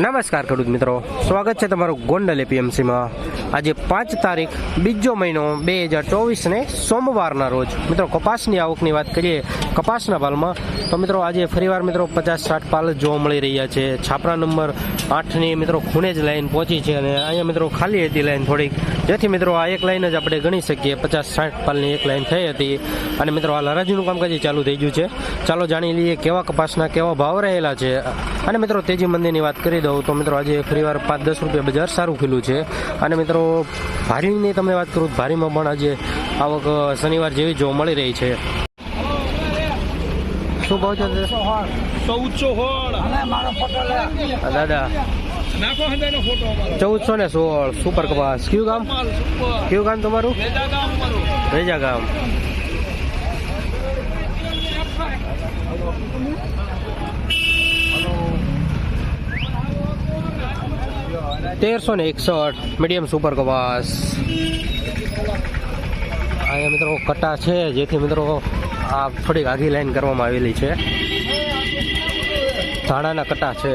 નમસ્કાર ખેડૂત મિત્રો. સ્વાગત છે તમારું ગોંડલ એપીએમસીમાં. આજે પાંચ તારીખ, બીજો મહિનો બે હજાર ચોવીસને સોમવારના રોજ. મિત્રો, કપાસની આવકની વાત કરીએ, કપાસના પાલમાં તો મિત્રો, આજે ફરીવાર મિત્રો પચાસ સાઠ પાલ જોવા મળી રહ્યા છે. છાપરા નંબર આઠની મિત્રો ખૂણે જ લાઈન પહોંચી છે અને અહીંયા મિત્રો ખાલી હતી લાઈન થોડીક. જેથી મિત્રો આ એક લાઈન જ આપણે ગણી શકીએ. પચાસ સાઠ પાલની એક લાઈન થઈ હતી. અને મિત્રો, આ લરાજીનું કામકાજ ચાલુ થઈ ગયું છે. ચાલો જાણી લઈએ કેવા કપાસના કેવા ભાવ રહેલા છે. અને મિત્રો, તેજી મંદિરની વાત કરી દઉં તો મિત્રો આજે ફરીવાર પાંચ દસ રૂપિયા બજાર સારું ખીલું છે. અને મિત્રો ભારીની તમને વાત કરું તો ભારીમાં પણ આજે આવક શનિવાર જેવી જોવા મળી રહી છે. શું ભાવ છે દાદા. ચૌદસો ને સોળ સુપર કપાસ. કયું ગામ? કયું ગામ તમારું? રેજા ગામ. તેરસો ને એકસઠ મીડિયમ સુપર કપાસ. અહીંયા મિત્રો કટા છે જેથી મિત્રો આ થોડીક આઘી લાઈન કરવામાં આવેલી છે. ધાણાના કટા છે.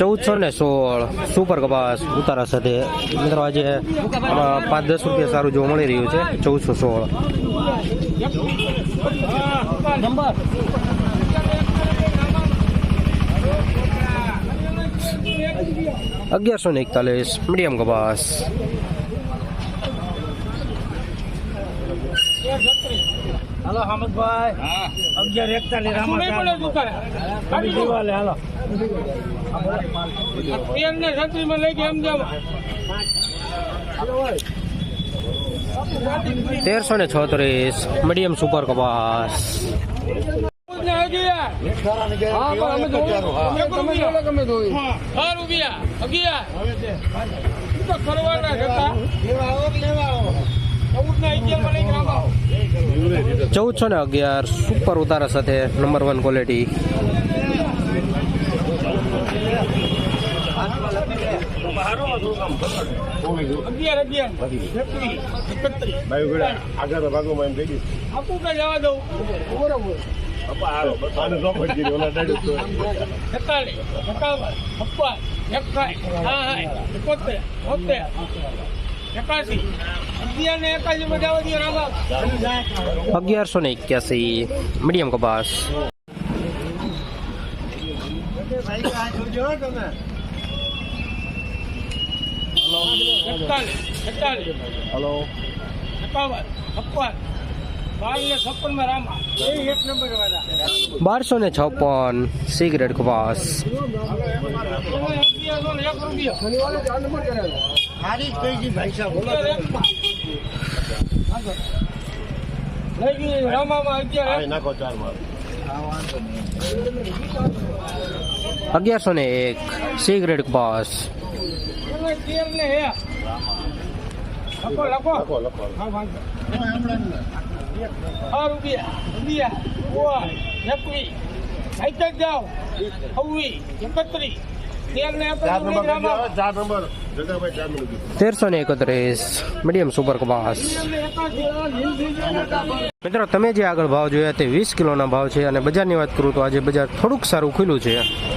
ચૌદસો ને સોળ સુપર કપાસ ઉતારા સાથે. મિત્રો, આજે પાંચ દસ રૂપિયા સારું જોવા મળી રહ્યું છે. ચૌદસો સોળ. અગિયારસો ને એકતાલીસ, મીડિયમ કપાસ. હાલો હામદભાઈ. અગિયાર એકતાલીસ રામા દિવાલે હાલો તેરસો ને છત્રીસ મીડિયમ સુપર કપાસ. ચૌદસો ને અગિયાર સુપર ઉતારા સાથે નંબર વન ક્વોલિટી એકોતેર અગિયારસો ને એક્યાસી મીડિયમ કપાસ. હેલો. હેલો હલો બારસો ને છપ્પન સિગરેટ કપાસ. અગિયારસો ને એક સિગરેટ કપાસ. લખો લખો. લખો લખો. હા વાંધો. રૂપિયા રૂપિયા ઓવા એકવી. આઈતે જાઓ. છવ્વી એકત્રીસ. તેરસો ને એકત્રીસ મીડિયમ સુપર કપાસ. મિત્રો તમે જે આગળ ભાવ જોયા તે વીસ કિલોના ભાવ છે અને બજારની વાત કરું તો આજે બજાર થોડુંક સારું ખુલ્લું છે.